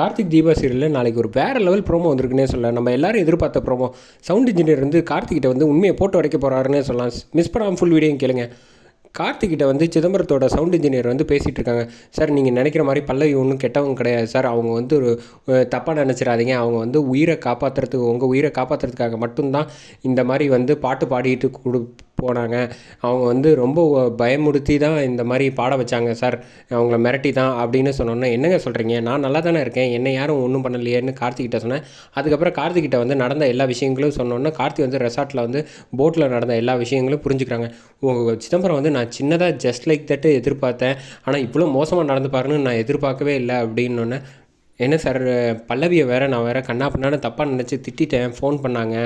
கார்த்திக் தீபா சீரியலில் நாளைக்கு ஒரு வேறு லெவல் ப்ரோமோ வந்திருக்குன்னே சொல்லலாம். நம்ம எல்லாரும் எதிர்பார்த்த ப்ரோமோ சவுண்ட் இன்ஜினியர் வந்து கார்த்திகிட்ட வந்து உண்மையை போட்டு உடைக்க போகிறாருன்னே சொல்லலாம். மிஸ் பண்ணாமல் ஃபுல் வீடியோ கேளுங்க. கார்த்திகிட்ட வந்து சிதம்பரத்தோட சவுண்ட் இன்ஜினியர் வந்து பேசிகிட்டு இருக்காங்க. சார் நீங்கள் நினைக்கிற மாதிரி பல்லவி ஒன்றும் கெட்டவங்க கிடையாது. சார் அவங்க வந்து ஒரு தப்பாக நினச்சிடாதீங்க. அவங்க வந்து உயிரை காப்பாற்றுறதுக்கு உங்கள் உயிரை காப்பாற்றுறதுக்காக மட்டும்தான் இந்த மாதிரி வந்து பாட்டு பாடிட்டு கொடு போனாங்க. அவங்க வந்து ரொம்ப பயமுடுத்தி தான் இந்த மாதிரி பாட வச்சாங்க சார் அவங்கள மிரட்டி தான் அப்படின்னு சொன்னோன்னே என்னங்க சொல்கிறீங்க நான் நல்லா தானே இருக்கேன். என்னை யாரும் ஒன்றும் பண்ணலையேன்னு கார்த்திகிட்ட சொன்னேன். அதுக்கப்புறம் கார்த்திகிட்ட வந்து நடந்த எல்லா விஷயங்களும் சொன்னோன்னே கார்த்தி வந்து ரெசார்ட்டில் வந்து போட்டில் நடந்த எல்லா விஷயங்களும் புரிஞ்சுக்கிறாங்க. உங்கள் சிதம்பரம் வந்து நான் சின்னதாக ஜஸ்ட் லைக் தட்டு எதிர்பார்த்தேன். ஆனால் இவ்வளோ மோசமாக நடந்து பாருன்னு நான் எதிர்பார்க்கவே இல்லை அப்படின்னோடனே என்ன சார் பல்லவியை வேறு நான் வேறு கண்ணா பண்ணான்னு தப்பாக நினச்சி திட்டிட்டேன் ஃபோன் பண்ணாங்க.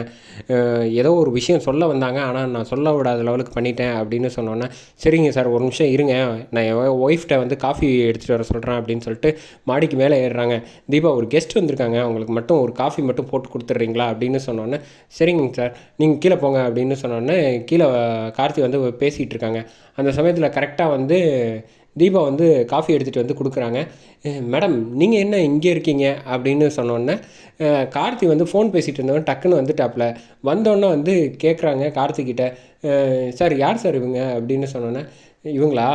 ஏதோ ஒரு விஷயம் சொல்ல வந்தாங்க. ஆனால் நான் சொல்ல விடாத லெவலுக்கு பண்ணிட்டேன் அப்படின்னு சொன்னோன்னே சரிங்க சார் ஒரு நிமிஷம் இருங்க. நான் என் ஒய்ஃப்ட்ட வந்து காஃபி எடுத்துகிட்டு வர சொல்கிறேன் அப்படின்னு சொல்லிட்டு மாடிக்கு மேலே ஏறுறாங்க. தீபா ஒரு கெஸ்ட் வந்திருக்காங்க. அவங்களுக்கு மட்டும் ஒரு காஃபி மட்டும் போட்டு கொடுத்துட்றீங்களா அப்படின்னு சொன்னோன்னே சரிங்க சார் நீங்கள் கீழே போங்க அப்படின்னு சொன்னோன்னே கீழே கார்த்தி வந்து பேசிகிட்டு இருக்காங்க. அந்த சமயத்தில் கரெக்டாக வந்து தீபா வந்து காஃபி எடுத்துகிட்டு வந்து கொடுக்குறாங்க. மேடம் நீங்கள் என்ன இங்கே இருக்கீங்க? அப்படின்னு சொன்னோன்னே கார்த்தி வந்து ஃபோன் பேசிகிட்டு இருந்தவன் டக்குன்னு வந்துட்டாப்புல வந்தோடனே வந்து கேட்குறாங்க கார்த்திக்கிட்ட சார் யார் சார் இவங்க? அப்படின்னு சொன்னோன்னே இவங்களா?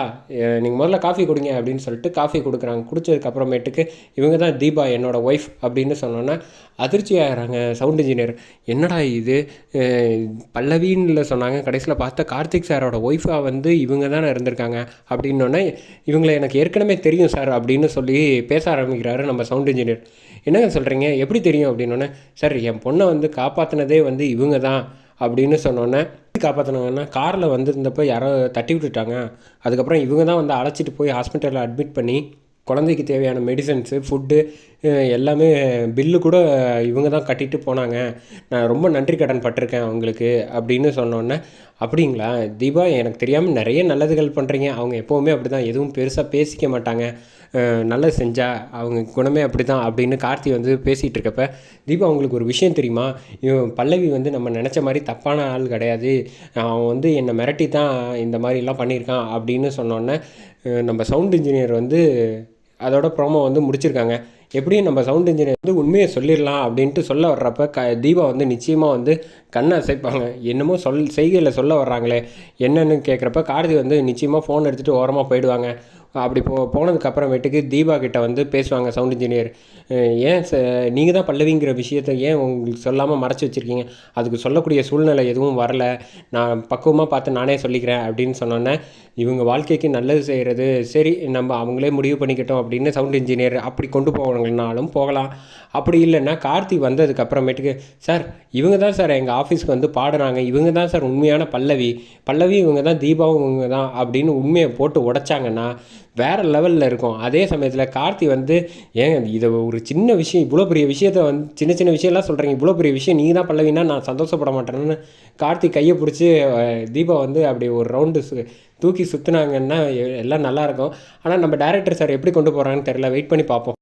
நீங்கள் முதல்ல காஃபி கொடுங்க அப்படின்னு சொல்லிட்டு காஃபி கொடுக்குறாங்க. குடிச்சதுக்கப்புறமேட்டுக்கு இவங்க தான் தீபா என்னோடய ஒய்ஃப் அப்படின்னு சொன்னோன்னே அதிர்ச்சி ஆகிறாங்க சவுண்ட் இன்ஜினியர் என்னடா இது? அஹ் பல்லவின்னு சொன்னாங்க. கடைசியில் பார்த்தா கார்த்திக் சாரோட ஒய்ஃபாக வந்து இவங்க தானே இருந்திருக்காங்க அப்படின்னோடனே இவங்களை எனக்கு ஏற்கனவே தெரியும் சார் அப்படின்னு சொல்லி பேச ஆரம்பிக்கிறாரு நம்ம சவுண்ட் இன்ஜினியர் என்னங்க சொல்கிறீங்க எப்படி தெரியும் அப்படின்னோடனே சார் என் பொண்ணை வந்து காப்பாற்றினதே வந்து இவங்க தான் அப்படின்னு சொன்னோன்னே காப்பாற்றினாங்கன்னா காரில் வந்திருந்தப்போ யாரோ தட்டி விட்டுட்டாங்க. அதுக்கப்புறம் இவங்க தான் வந்து அழைச்சிட்டு போய் ஹாஸ்பிட்டலில் அட்மிட் பண்ணி குழந்தைக்கு தேவையான மெடிசன்ஸு ஃபுட்டு எல்லாமே பில்லு கூட இவங்க தான் கட்டிட்டு போனாங்க. நான் ரொம்ப நன்றி கடன் பட்டிருக்கேன் அவங்களுக்கு அப்படின்னு சொன்னோன்னே அப்படிங்களா? தீபா எனக்கு தெரியாமல் நிறைய நல்லதுகள் பண்ணுறீங்க அவங்க எப்போவுமே அப்படி தான் எதுவும் பெருசாக பேசிக்க மாட்டாங்க. நல்லா செஞ்சா அவங்க குணமே அப்படி தான் அப்படின்னு கார்த்தி வந்து பேசிகிட்டு இருக்கப்ப தீபா அவங்களுக்கு ஒரு விஷயம் தெரியுமா? இவன் பல்லவி வந்து நம்ம நினச்ச மாதிரி தப்பான ஆள் கிடையாது. அவன் வந்து என்னை மிரட்டி தான் இந்த மாதிரிலாம் பண்ணியிருக்கான். அப்படின்னு சொன்னோன்னே நம்ம சவுண்ட் இன்ஜினியர் வந்து அதோட ப்ரோமோ வந்து முடிச்சிருக்காங்க. எப்படியும் நம்ம சவுண்ட் இன்ஜினியர் வந்து உண்மையை சொல்லிடலாம் அப்படின்ட்டு சொல்ல வர்றப்ப க தீபா வந்து நிச்சயமாக வந்து கண்ணை அசைப்பாங்க. என்னமோ சொல் செய்கையில் சொல்ல வர்றாங்களே என்னென்னு கேட்குறப்ப கார்த்தி வந்து நிச்சயமாக ஃபோன் எடுத்துகிட்டு ஓரமாக போயிடுவாங்க. அப்படி போ போனதுக்கு அப்புறமேட்டுக்கு தீபா கிட்ட வந்து பேசுவாங்க சவுண்ட் இன்ஜினியர் ஏன் ச நீங்கள் தான் பல்லவிங்கிற விஷயத்த ஏன் உங்களுக்கு சொல்லாமல் மறைச்சி வச்சுருக்கீங்க? அதுக்கு சொல்லக்கூடிய சூழ்நிலை எதுவும் வரல. நான் பக்குவமாக பார்த்து நானே சொல்லிக்கிறேன் அப்படின்னு சொன்னோன்னே இவங்க வாழ்க்கைக்கு நல்லது செய்கிறது சரி நம்ம அவங்களே முடிவு பண்ணிக்கிட்டோம் அப்படின்னு சவுண்ட் இன்ஜினியர் அப்படி கொண்டு போகணுங்கனாலும் போகலாம். அப்படி இல்லைன்னா கார்த்தி வந்ததுக்கு அப்புறமேட்டுக்கு சார் இவங்க தான் சார் எங்கள் ஆஃபீஸ்க்கு வந்து பாடுறாங்க இவங்க தான் சார் உண்மையான பல்லவி பல்லவி இவங்க தான் தீபாவும் இவங்க தான் அப்படின்னு உண்மையை போட்டு உடைச்சாங்கன்னா வேறு லெவலில் இருக்கும். அதே சமயத்தில் கார்த்தி வந்து ஏங்க இதை ஒரு சின்ன விஷயம் இவ்வளோ பெரிய விஷயத்த வந்து சின்ன சின்ன விஷயம்லாம் சொல்கிறீங்க இவ்வளோ பெரிய விஷயம் நீ தான் பல்லவினா நான் சந்தோஷப்பட மாட்டேன்னு கார்த்தி கையை பிடிச்சி தீபா வந்து அப்படி ஒரு ரவுண்டு சு தூக்கி சுற்றுனாங்கன்னா எல்லாம் நல்லாயிருக்கும் ஆனால் நம்ம டேரக்டர் சார் எப்படி கொண்டு போகிறாங்கன்னு தெரில வெயிட் பண்ணி பார்ப்போம்